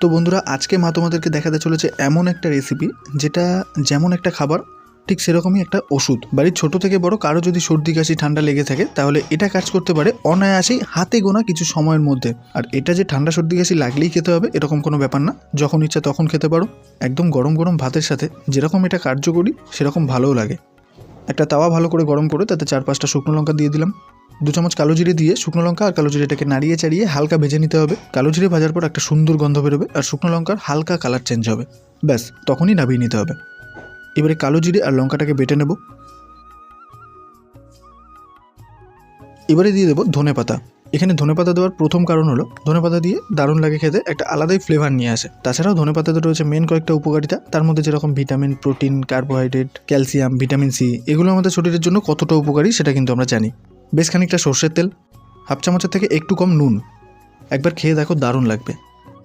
তো বন্ধুরা, আজকে মা তোমাদেরকে দেখাতে চলেছে এমন একটা রেসিপি যেটা যেমন একটা খাবার, ঠিক সেরকমই একটা ওষুধ। বাড়ির ছোট থেকে বড়, কারও যদি সর্দি, কাশি, ঠান্ডা লেগে থাকে, তাহলে এটা কাজ করতে পারে অনায়াসেই হাতে গোনা কিছু সময়ের মধ্যে। আর এটা যে ঠান্ডা, সর্দি, কাশি লাগলেই খেতে হবে, এরকম কোনো ব্যাপার না। যখন ইচ্ছা তখন খেতে পারো। একদম গরম গরম ভাতের সাথে যেরকম এটা কার্যকরী, সেরকম ভালোও লাগে। একটা তাওয়া ভালো করে গরম করে, তাতে চার পাঁচটা শুকনো লঙ্কা দিয়ে দিলাম। দু চামচ কালো জিরে দিয়ে শুকনো লঙ্কা আর কালো জিরেটাকে নাড়িয়ে চাড়িয়ে হালকা ভেজে নিতে হবে। কালো জিরে ভাজার পর একটা সুন্দর গন্ধ বেরোবে আর শুকনো লঙ্কার হালকা কালার চেঞ্জ হবে। ব্যাস, তখনই নামিয়ে নিতে হবে। এবারে কালো জিরে আর লঙ্কাটাকে বেটে নেব। এবারে দিয়ে দেবো ধনে পাতা। এখানে ধনে পাতা দেওয়ার প্রথম কারণ হলো, ধনে পাতা দিয়ে দারুণ লাগে খেতে, একটা আলাদাই ফ্লেভার নিয়ে আসে। তাছাড়াও ধনে পাতাতে রয়েছে মেন কয়েকটা উপকারিতা, তার মধ্যে যেরকম vitamin protein carbohydrate calcium vitamin C এগুলো আমাদের শরীরের জন্য কতটা উপকারী সেটা কিন্তু আমরা জানি। বেশ খানিকটা সর্ষের তেল, হাফ চামচের থেকে একটু কম নুন। একবার খেয়ে দেখো দারুণ লাগবে।